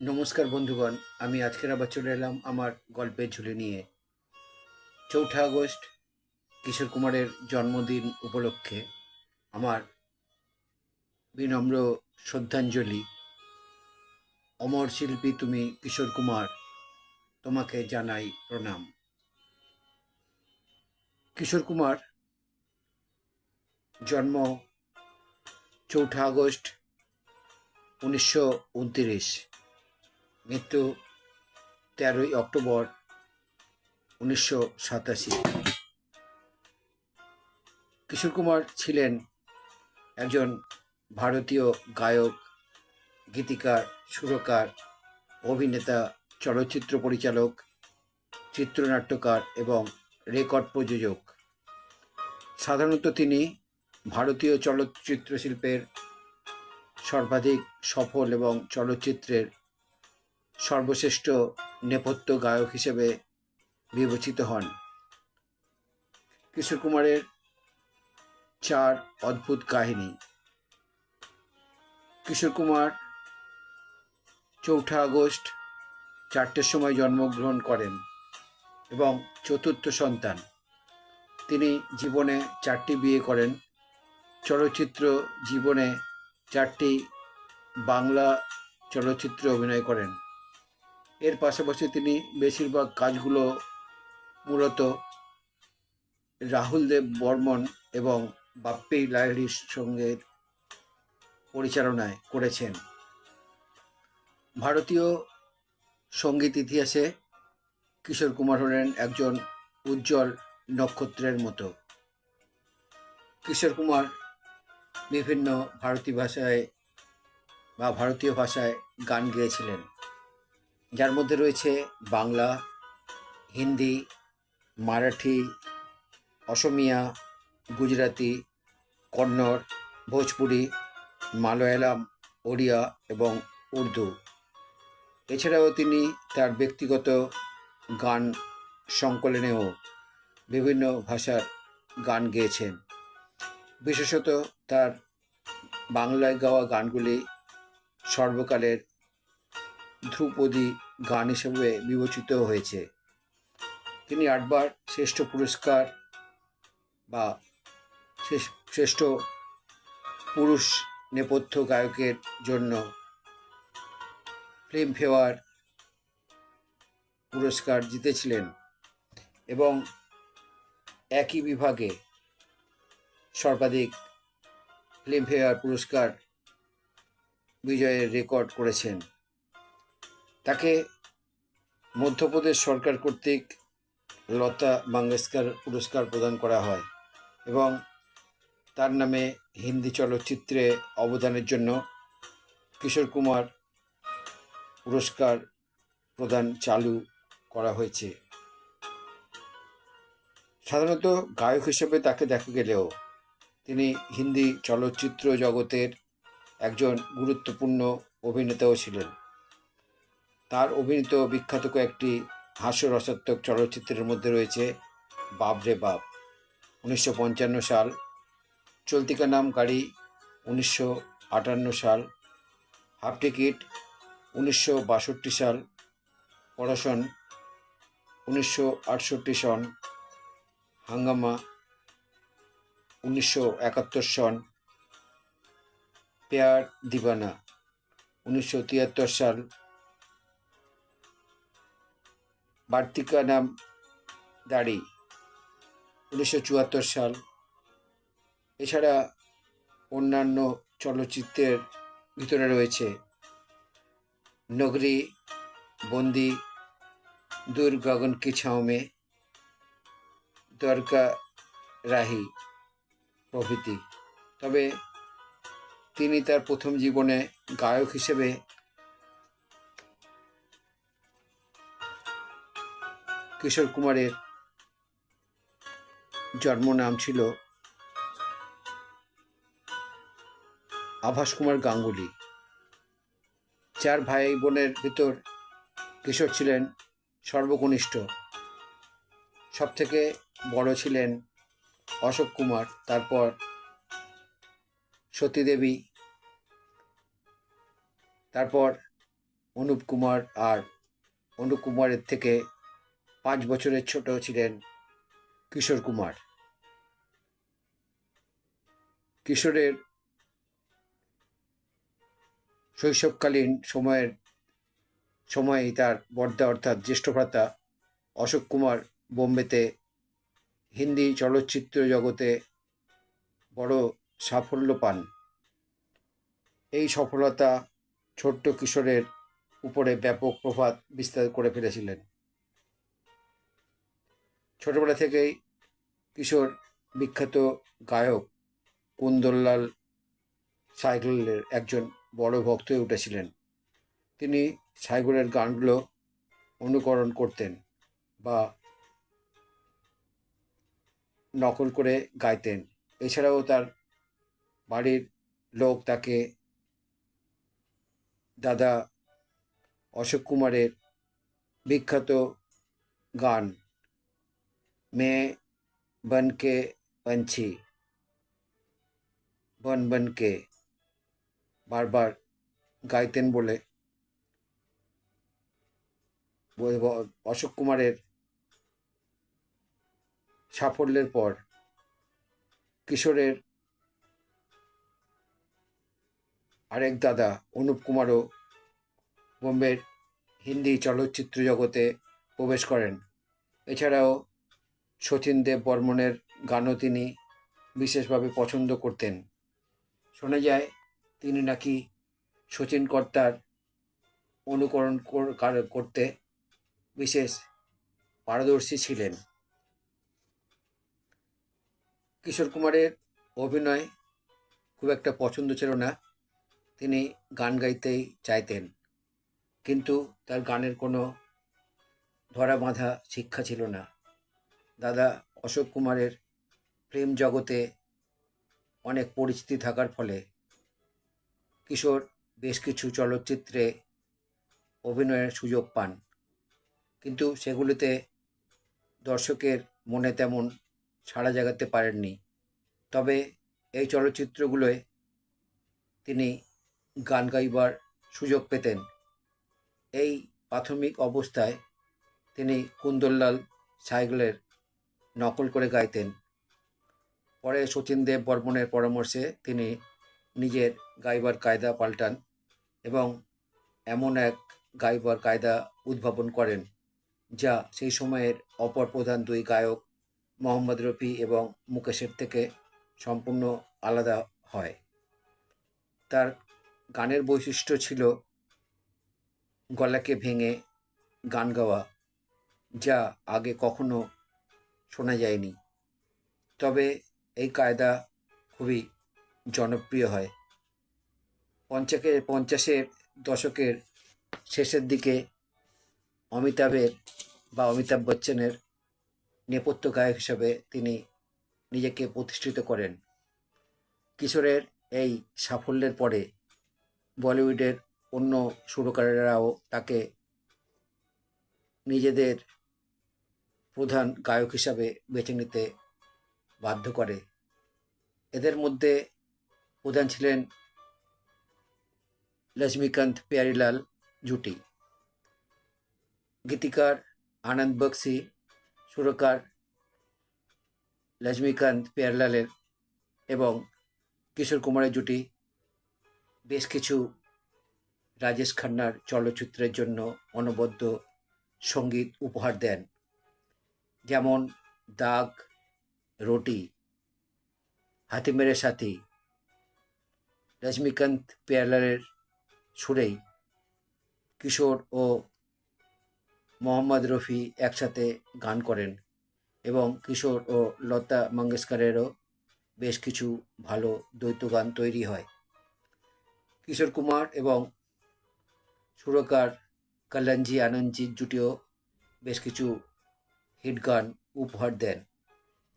নমস্কার বন্ধুগণ, আমি আজকের আবার চলে এলাম আমার গল্পের ঝুলি নিয়ে। চৌঠা আগস্ট, কিশোর কুমারের জন্মদিন উপলক্ষে আমার বিনম্র শ্রদ্ধাঞ্জলি। অমর শিল্পী তুমি কিশোর কুমার, তোমাকে জানাই প্রণাম। কিশোর কুমার, জন্ম চৌঠা আগস্ট, উনিশশো মৃত্যু তেরোই অক্টোবর উনিশশো সাতাশি। কিশোর কুমার ছিলেন একজন ভারতীয় গায়ক, গীতিকার, সুরকার, অভিনেতা, চলচ্চিত্র পরিচালক, চিত্রনাট্যকার এবং রেকর্ড প্রযোজক। সাধারণত তিনি ভারতীয় চলচ্চিত্র শিল্পের সর্বাধিক সফল এবং চলচ্চিত্রের সর্বশ্রেষ্ঠ নেপথ্য গায়ক হিসেবে বিবেচিত হন। কিশোর কুমারের চার অদ্ভুত কাহিনী। কিশোর কুমার চৌঠা আগস্ট চারটের সময় জন্মগ্রহণ করেন এবং চতুর্থ সন্তান। তিনি জীবনে চারটি বিয়ে করেন। চলচ্চিত্র জীবনে চারটি বাংলা চলচ্চিত্রে অভিনয় করেন। এর পাশাপাশি তিনি বেশিরভাগ কাজগুলো মূলত রাহুল দেব বর্মন এবং বাপ্পি লাহিড়ির সঙ্গে পরিচালনায় করেছেন। ভারতীয় সংগীত ইতিহাসে কিশোর কুমার হলেন একজন উজ্জ্বল নক্ষত্রের মতো। কিশোর কুমার বিভিন্ন ভারতীয় ভাষায় বা ভারতীয় ভাষায় গান গেয়েছিলেন। যার মধ্যে রয়েছে বাংলা, হিন্দি, মারাঠি, অসমিয়া গুজরাটি কন্নড়, ভোজপুরি, মালয়ালাম, ওড়িয়া এবং উর্দু। এছাড়াও তিনি তার ব্যক্তিগত গান সংকলনেও বিভিন্ন ভাষার গান গেয়েছেন। বিশেষত তার বাংলায় গাওয়া গানগুলি সর্বকালের ধ্রুপদী গান হিসেবে বিবেচিত হয়েছে। তিনি আটবার শ্রেষ্ঠ পুরস্কার বা শ্রেষ- শ্রেষ্ঠ পুরুষ নেপথ্য গায়কের জন্য ফিল্মফেয়ার পুরস্কার জিতেছিলেন এবং একই বিভাগে সর্বাধিক ফিল্মফেয়ার পুরস্কার বিজয়ের রেকর্ড করেছেন। তাকে মধ্যপ্রদেশ সরকার কর্তৃক লতা মঙ্গেশকর পুরস্কার প্রদান করা হয় এবং তার নামে হিন্দি চলচ্চিত্রে অবদানের জন্য কিশোর কুমার পুরস্কার প্রদান চালু করা হয়েছে। সাধারণত গায়ক হিসেবে তাকে দেখা গেলেও তিনি হিন্দি চলচ্চিত্র জগতের একজন গুরুত্বপূর্ণ অভিনেতাও ছিলেন। তার অভিনীত বিখ্যাত কয়েকটি হাস্যরসাত্মক চলচ্চিত্রের মধ্যে রয়েছে বাপ রে বাপ। উনিশশো পঞ্চান্ন সাল চলতি কা নাম গাড়ি। উনিশশো আটান্ন সাল, হাফ টিকিট। উনিশশো বাষট্টি সাল, পড়াশন। উনিশশো আটষট্টি সন, হাঙ্গামা। উনিশশো একাত্তর সন, পেয়ার দিবানা। উনিশশো তিয়াত্তর সাল বার্তিকা নাম দাড়ি, উনিশশো চুয়াত্তর সাল। এছাড়া অন্যান্য চলচ্চিত্রের ভিতরে রয়েছে নগরী, বন্দি দূর গগন কি ছাও মে দ্বারকা রাহি প্রভৃতি। তবে তিনি তার প্রথম জীবনে গায়ক হিসেবে কিশোর কুমারের জন্ম নাম ছিল আভাস কুমার গাঙ্গুলি। চার ভাই বোনের ভিতর কিশোর ছিলেন সর্বকনিষ্ঠ। সবথেকে বড় ছিলেন অশোক কুমার, তারপর সতীদেবী, তারপর অনুপ কুমার আর অনুপ কুমারের থেকে পাঁচ বছরের ছোট ছিলেন কিশোর কুমার। কিশোরের শৈশবকালীন সময়ের সময়েই তার বর্দা অর্থাৎ জ্যেষ্ঠ ভ্রাতা অশোক কুমার বোম্বেতে হিন্দি চলচ্চিত্র জগতে বড় সাফল্য পান। এই সফলতা ছোট্ট কিশোরের উপরে ব্যাপক প্রভাব বিস্তার করে ফেলেছিলেন। ছোটবেলা থেকেই কিশোর বিখ্যাত গায়ক কুন্দরলাল সাইকেলের একজন বড় ভক্ত হয়ে উঠেছিলেন। তিনি সাইকেলের গানগুলো অনুকরণ করতেন বা নকল করে গাইতেন। এছাড়াও তার বাড়ির লোক তাকে দাদা অশোক কুমারের বিখ্যাত গান মে বনকে পঞ্ছি বন বনকে বারবার গাইতেন বলে অশোক কুমারের সাফল্যের পর কিশোরের আরেক দাদা অনুপ কুমারও বোম্বের হিন্দি চলচ্চিত্র জগতে প্রবেশ করেন। এছাড়াও শচীন দেব বর্মনের গানও তিনি বিশেষভাবে পছন্দ করতেন। শোনা যায়, তিনি নাকি শচীন কর্তার অনুকরণ কর- করতে বিশেষ পারদর্শী ছিলেন। কিশোর কুমারের অভিনয় খুব একটা পছন্দ ছিল না। তিনি গান গাইতেই চাইতেন, কিন্তু তার গানের কোনো ধরা বাঁধা শিক্ষা ছিল না। দাদা অশোক কুমারের প্রেম জগতে অনেক পরিচিতি থাকার ফলে কিশোর বেশ কিছু চলচ্চিত্রে অভিনয়ের সুযোগ পান। কিন্তু সেগুলিতে দর্শকের মনে তেমন সাড়া জাগাতে পারেননি। তবে এই চলচ্চিত্রগুলোয় তিনি গান গাইবার সুযোগ পেতেন। এই প্রাথমিক অবস্থায় তিনি কুন্দরলাল সাইকেলের নকল করে গাইতেন। পরে শচীন দেব বর্মনের পরামর্শে তিনি নিজের গাইবার কায়দা পাল্টান এবং এমন এক গাইবার কায়দা উদ্ভাবন করেন, যা সেই সময়ের অপর প্রধান দুই গায়ক মোহাম্মদ রফি এবং মুকেশের থেকে সম্পূর্ণ আলাদা হয়। তার গানের বৈশিষ্ট্য ছিল গলাকে ভেঙে গান গাওয়া, যা আগে কখনো শোনা যায়নি। তবে এই কায়দা খুবই জনপ্রিয় হয়। পঞ্চাকের পঞ্চাশের দশকের শেষের দিকে অমিতাভের বা অমিতাভ বচ্চনের নেপথ্য গায়ক হিসাবে তিনি নিজেকে প্রতিষ্ঠিত করেন। কিশোরের এই সাফল্যের পরে বলিউডের অন্য সুরকারেরাও তাকে নিজেদের প্রধান গায়ক হিসাবে বেছে নিতে বাধ্য করে। এদের মধ্যে প্রধান ছিলেন লক্ষ্মীকান্ত প্যারিলাল জুটি, গীতিকার আনন্দ বক্সি, সুরকার লক্ষ্মীকান্ত প্যারলালের এবং কিশোর কুমারের জুটি। বেশ কিছু রাজেশ খান্নার চলচ্চিত্রের জন্য অনবদ্য সংগীত উপহার দেন। যেমন দাগ, রুটি, হাতি মেরে সাথী, রজনীকান্ত পেয়ালারের সুরেই কিশোর ও মোহাম্মদ রফি একসাথে গান করেন এবং কিশোর ও লতা মঙ্গেশকরেরও বেশ কিছু ভালো দ্বৈত গান তৈরি হয়। কিশোর কুমার এবং সুরকার কল্যাণজি আনন্দজির জুটিও বেশ কিছু হিট গান উপহার দেন,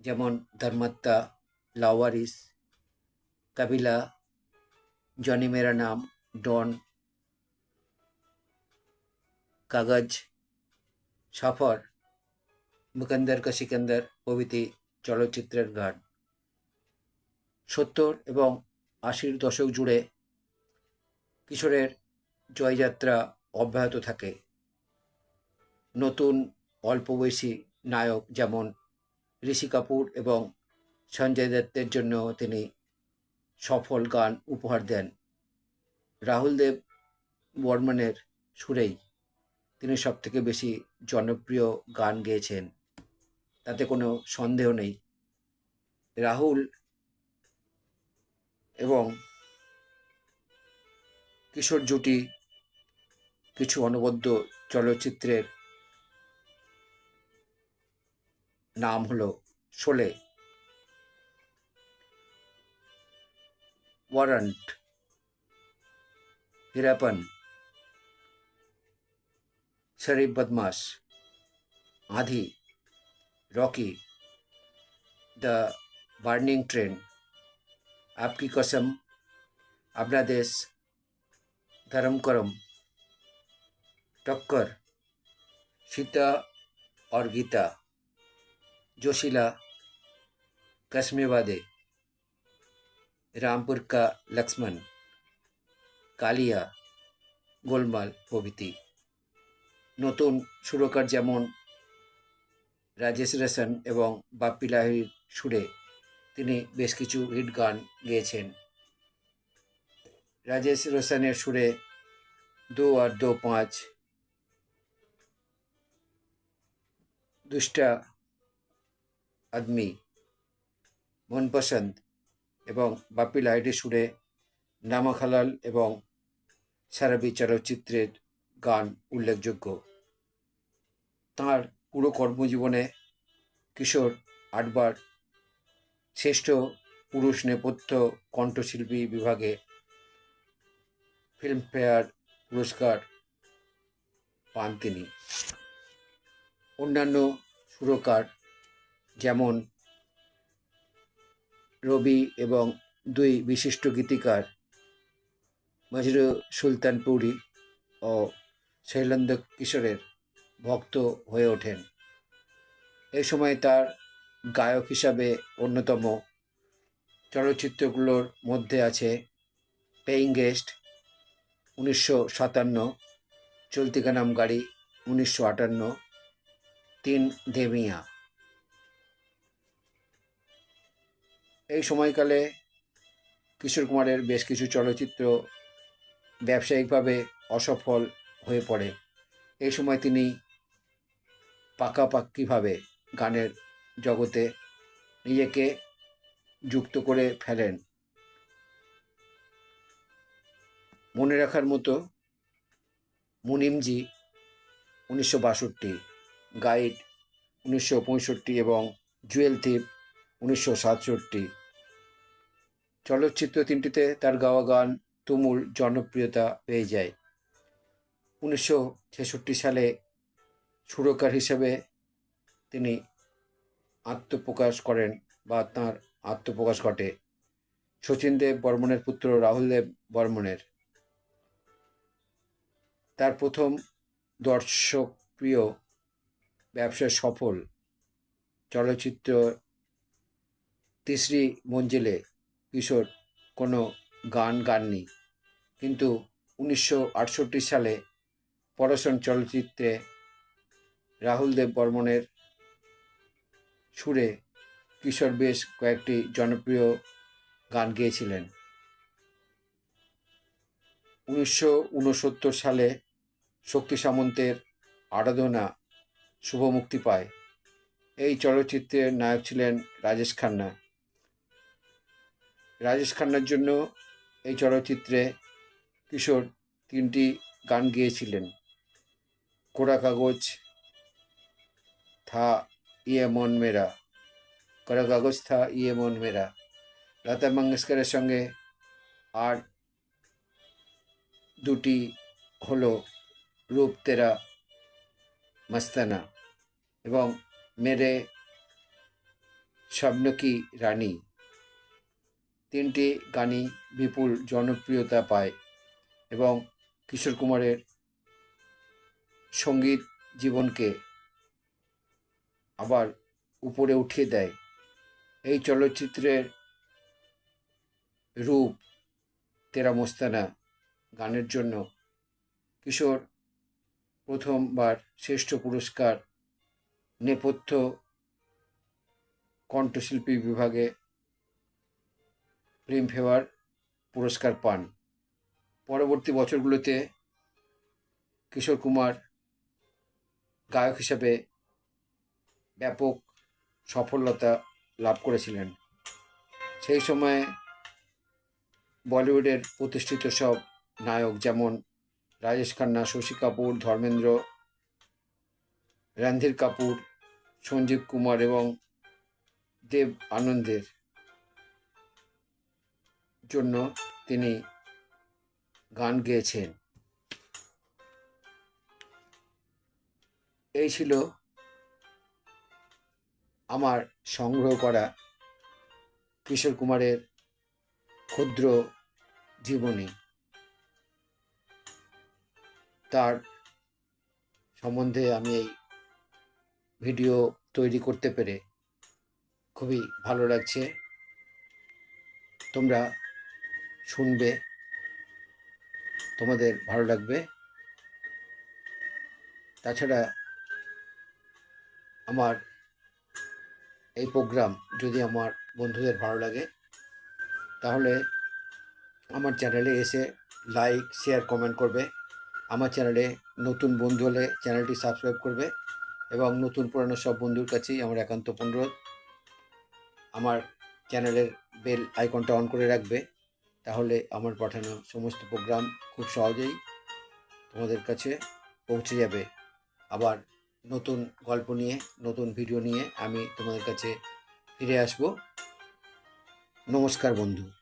যেমন ধর্মাত্মা, লাওয়ারিস, কাবিলা, জনি মেরা নাম, ডন, কাগজ, সফর, মুকন্দর কা সিকন্দর প্রভৃতি চলচ্চিত্রের গান। সত্তর এবং আশির দশক জুড়ে কিশোরের জয়যাত্রা অব্যাহত থাকে। নতুন অল্প বয়সী নায়ক যেমন ঋষি কাপুর এবং সঞ্জয় দত্তের জন্য তিনি সফল গান উপহার দেন। রাহুল দেব বর্মনের সুরেই তিনি সবথেকে বেশি জনপ্রিয় গান গেয়েছেন। তাতে কোনো সন্দেহ নেই। রাহুল এবং কিশোর জুটি কিছু অনবদ্য চলচ্চিত্রের নাম হলো শোলে ওয়ারান্ট হিরাপন শরীফ বদমাস আধি রকি দ্য বার্নিং ট্রেন आपकी कसम अपना देश धर्म करम टक्कर सीता और गीता जोशीला कश्मीवादे रामपुर का लक्ष्मण কালিয়া গোলমাল প্রভৃতি নতুন সুরকার যেমন রাজেশ রেশন এবং বাপ্পি লাহিড়ির সুরে তিনি বেশ কিছু হিট গান গেয়েছেন রাজেশ রোশনের সুরে দো আর দো পাঁচ দুষ্টা আদমি, মনপসন্দ এবং বাপি লাহিড়ির সুরে নামাখালাল এবং সারাবি চলচ্চিত্রের গান উল্লেখযোগ্য। তাঁর পুরো কর্মজীবনে কিশোর আটবার শ্রেষ্ঠ পুরুষ নেপথ্য কণ্ঠশিল্পী বিভাগে ফিল্মফেয়ার পুরস্কার পান তিনি। অন্যান্য সুরকার যেমন রবি এবং দুই বিশিষ্ট গীতিকার মজরু সুলতানপুরি ও শৈলেন্দ্র কিশোরের ভক্ত হয়ে ওঠেন। এই সময় তার গায়ক হিসাবে অন্যতম চলচ্চিত্রগুলোর মধ্যে আছে পেইং গেস্ট উনিশশো সাতান্ন, চলতি নাম গাড়ি উনিশশো আটান্ন, তিন দেমিয়া এই সময়কালে কিশোর কুমারের বেশ কিছু চলচ্চিত্র ব্যবসায়িকভাবে অসফল হয়ে পড়ে। এই সময় তিনি পাকাপাক্কিভাবে গানের জগতে নিজেকে যুক্ত করে ফেলেন। মনে রাখার মতো মুনিমজি উনিশশো বাষট্টি, গাইড উনিশশো পঁয়ষট্টি এবং জুয়েল থিপ উনিশশো সাতষট্টি। চলচ্চিত্র তিনটিতে তার গাওয়া গান তুমুল জনপ্রিয়তা পেয়ে যায়। উনিশশো ছেষট্টি সালে সুরকার হিসেবে তিনি আত্মপ্রকাশ করেন বা তাঁর আত্মপ্রকাশ ঘটে। শচীন দেব বর্মনের পুত্র রাহুল দেব বর্মনের তার প্রথম দর্শকপ্রিয় ব্যবসায় সফল চলচ্চিত্র তিসরি মঞ্জিলে কিশোর কোনো গান গাননি। কিন্তু উনিশশো আটষট্টি সালে পরশন চলচ্চিত্রে রাহুল দেব বর্মনের সুরে কিশোর বেশ কয়েকটি জনপ্রিয় গান গেয়েছিলেন। উনিশশো উনসত্তর সালে শক্তি সামন্তের আরাধনা শুভ মুক্তি পায়। এই চলচ্চিত্রের নায়ক ছিলেন রাজেশ খান্না। রাজেশ খান্নার জন্য এই চলচ্চিত্রে কিশোর তিনটি গান গেয়েছিলেন। কোরা কাগজ, থা ইয়ে মন মেরা, কোড়া কাগজ, থা ইয়ে মন মেরা, লতা মঙ্গেশকরের সঙ্গে আর দুটি হলো রূপ তেরা মস্তানা এবং মেরে স্বপ্ন কি রানী। তিনটি গানই বিপুল জনপ্রিয়তা পায় এবং কিশোর কুমারের সংগীত জীবনকে আবার উপরে উঠিয়ে দেয়। এই চলচ্চিত্রের রূপ তেরা মোস্তানা গানের জন্য কিশোর প্রথমবার শ্রেষ্ঠ পুরস্কার নেপথ্য কণ্ঠশিল্পী বিভাগে ফিল্মফেয়ার পুরস্কার পান। পরবর্তী বছরগুলোতে কিশোর কুমার গায়ক হিসাবে ব্যাপক সফলতা লাভ করেছিলেন। সেই সময়ে বলিউডের প্রতিষ্ঠিত সব নায়ক যেমন রাজেশ খান্না, শশী কাপুর, ধর্মেন্দ্র, রণধীর কাপুর, সঞ্জীব কুমার এবং দেব আনন্দের জন্য তিনি গান গেয়েছেন। এই ছিল আমার সংগ্রহ করা কিশোর কুমারের ক্ষুদ্র জীবনী। তার সম্বন্ধে আমি এই ভিডিও তৈরি করতে পেরে খুবই ভালো লাগছে। তোমরা শুনবে, তোমাদের ভালো লাগবে। তাছাড়া আমার এই প্রোগ্রাম যদি আমার বন্ধুদের ভালো লাগে, তাহলে আমার চ্যানেলে এসে লাইক, শেয়ার, কমেন্ট করবে। আমার চ্যানেলে নতুন বন্ধু হলে চ্যানেলটি সাবস্ক্রাইব করবে এবং নতুন পুরানো সব বন্ধুর কাছেই আমার একান্ত অনুরোধ। আমার চ্যানেলের বেল আইকনটা অন করে রাখবে। তাহলে আমার পাঠানো সমস্ত প্রোগ্রাম খুব সহজেই তোমাদের কাছে পৌঁছে যাবে। আবার নতুন গল্প নিয়ে, নতুন ভিডিও নিয়ে আমি তোমাদের কাছে ফিরে আসব। নমস্কার বন্ধু।